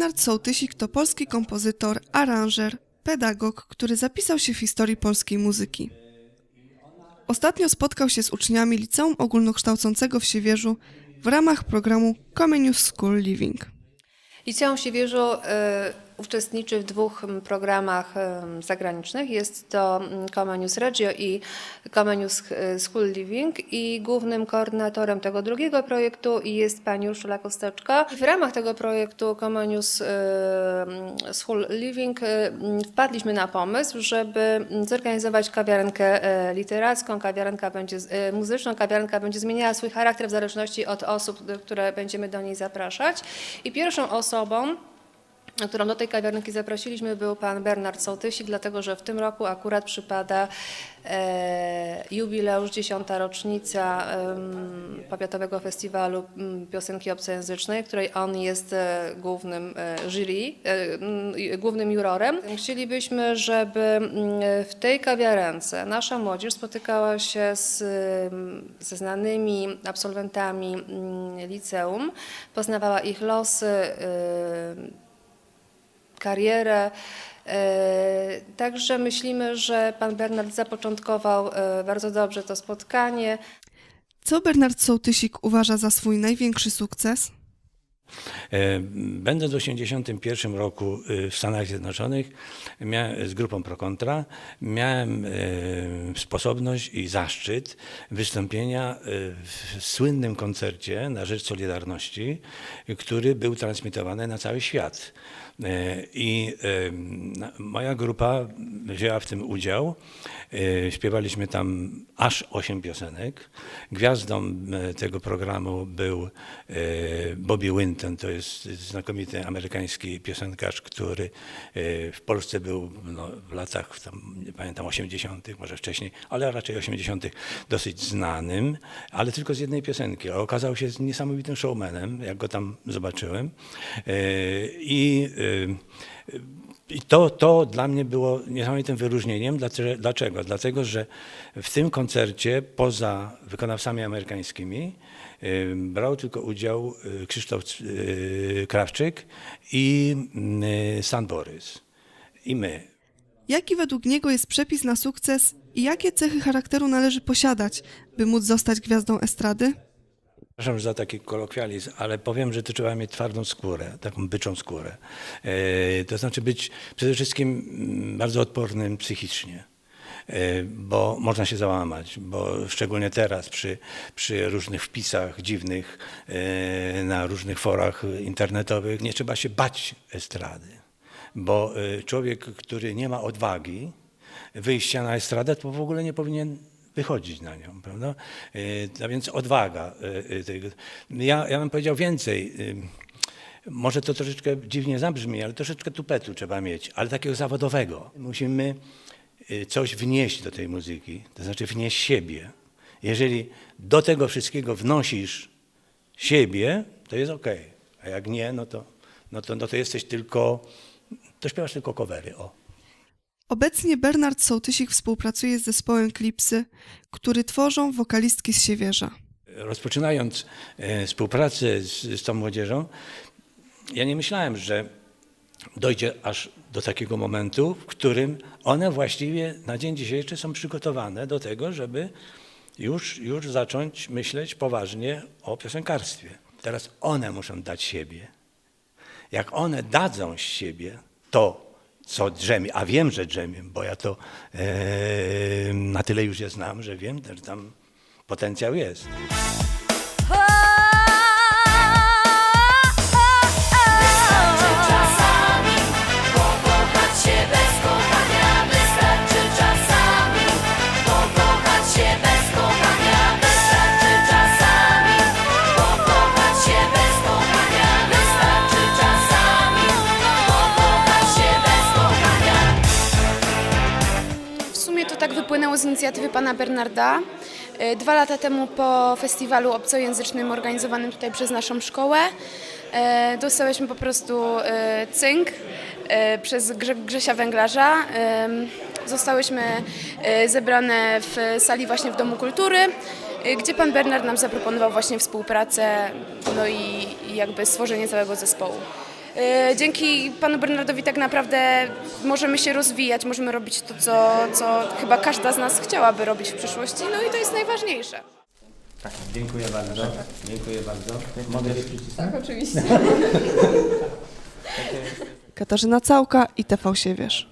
Bernard Sołtysik to polski kompozytor, aranżer, pedagog, który zapisał się w historii polskiej muzyki. Ostatnio spotkał się z uczniami Liceum Ogólnokształcącego w Siewierzu w ramach programu Comenius School Living. Liceum Siewierzu y, uczestniczy w dwóch mm, programach zagranicznych. Jest to mm, Comenius Regio i Comenius y, School Living i głównym koordynatorem tego drugiego projektu jest pani Urszula Kosteczka. W ramach tego projektu Comenius y, mm, School Living mm, wpadliśmy na pomysł, żeby zorganizować kawiarenkę literacką, kawiarenka będzie, muzyczną, kawiarenka będzie zmieniała swój charakter w zależności od osób, które będziemy do niej zapraszać. I pierwszą osobą, którą do tej kawiarenki zaprosiliśmy, był pan Bernard Sołtysik, dlatego że w tym roku akurat przypada e, jubileusz, dziesiąta rocznica em, Powiatowego Festiwalu m, Piosenki Obcojęzycznej, której on jest e, głównym e, jury, e, m, i- głównym jurorem. Chcielibyśmy, żeby m, w tej kawiarence nasza młodzież spotykała się z, ze znanymi absolwentami liceum, poznawała ich losy, y, karierę. E, Także myślimy, że pan Bernard zapoczątkował e, bardzo dobrze to spotkanie. Co Bernard Sołtysik uważa za swój największy sukces? E, Będąc w 1981 roku w Stanach Zjednoczonych miałem, z grupą Pro Contra, miałem sposobność i zaszczyt wystąpienia w słynnym koncercie na rzecz Solidarności, który był transmitowany na cały świat. E, I moja grupa wzięła w tym udział. E, Śpiewaliśmy tam aż osiem piosenek. Gwiazdą e, tego programu był Bobby Winton, to jest znakomity amerykański piosenkarz, który w Polsce był no, w latach, tam, nie pamiętam, 80., może wcześniej, ale raczej 80., dosyć znanym, ale tylko z jednej piosenki. Okazał się niesamowitym showmanem, jak go tam zobaczyłem. I i to, to dla mnie było niesamowitym wyróżnieniem. Dlaczego? Dlatego, że w tym koncercie, poza wykonawcami amerykańskimi, y, brał tylko udział y, Krzysztof Krawczyk i Stan Borys. I my. Jaki według niego jest przepis na sukces i jakie cechy charakteru należy posiadać, by móc zostać gwiazdą estrady? Przepraszam za taki kolokwializm, ale powiem, że to trzeba mieć twardą skórę, taką byczą skórę. E, to znaczy być przede wszystkim mm, bardzo odpornym psychicznie. E, Bo można się załamać, bo szczególnie teraz przy, przy różnych wpisach dziwnych e, na różnych forach internetowych nie trzeba się bać estrady. Bo człowiek, który nie ma odwagi wyjścia na estradę, to w ogóle nie powinien wychodzić na nią, prawda? E, A więc odwaga. e, e, tego. Ja, ja bym powiedział więcej. Może to troszeczkę dziwnie zabrzmi, ale troszeczkę tupetu trzeba mieć, ale takiego zawodowego. Musimy coś wnieść do tej muzyki, to znaczy wnieść siebie. Jeżeli do tego wszystkiego wnosisz siebie, to jest ok. A jak nie, no to, no to, no to jesteś tylko, to śpiewasz tylko covery, o. Obecnie Bernard Sołtysik współpracuje z zespołem Klipsy, który tworzą wokalistki z Siewierza. rozpoczynając e, współpracę z, z tą młodzieżą, ja nie myślałem, że dojdzie aż do takiego momentu, w którym one właściwie na dzień dzisiejszy są przygotowane do tego, żeby już, już zacząć myśleć poważnie o piosenkarstwie. Teraz one muszą dać siebie. Jak one dadzą siebie to, co drzemie, a wiem, że drzemie, bo ja to e, na tyle już je znam, że wiem, że tam potencjał jest. Sumie to tak wypłynęło z inicjatywy pana Bernarda. E, Dwa lata temu po festiwalu obcojęzycznym organizowanym tutaj przez naszą szkołę e, dostałyśmy po prostu e, cynk przez Grze Grzesia Węglarza. Zostałyśmy zebrane w sali właśnie w Domu Kultury, gdzie pan Bernard nam zaproponował właśnie współpracę no i jakby stworzenie całego zespołu. E, dzięki panu Bernardowi tak naprawdę możemy się rozwijać, możemy robić to, co, co chyba każda z nas chciałaby robić w przyszłości, no i to jest najważniejsze. Tak, dziękuję bardzo. Dziękuję bardzo. Mogę się przycisnąć? Katarzyna Całka i TV Siewierz.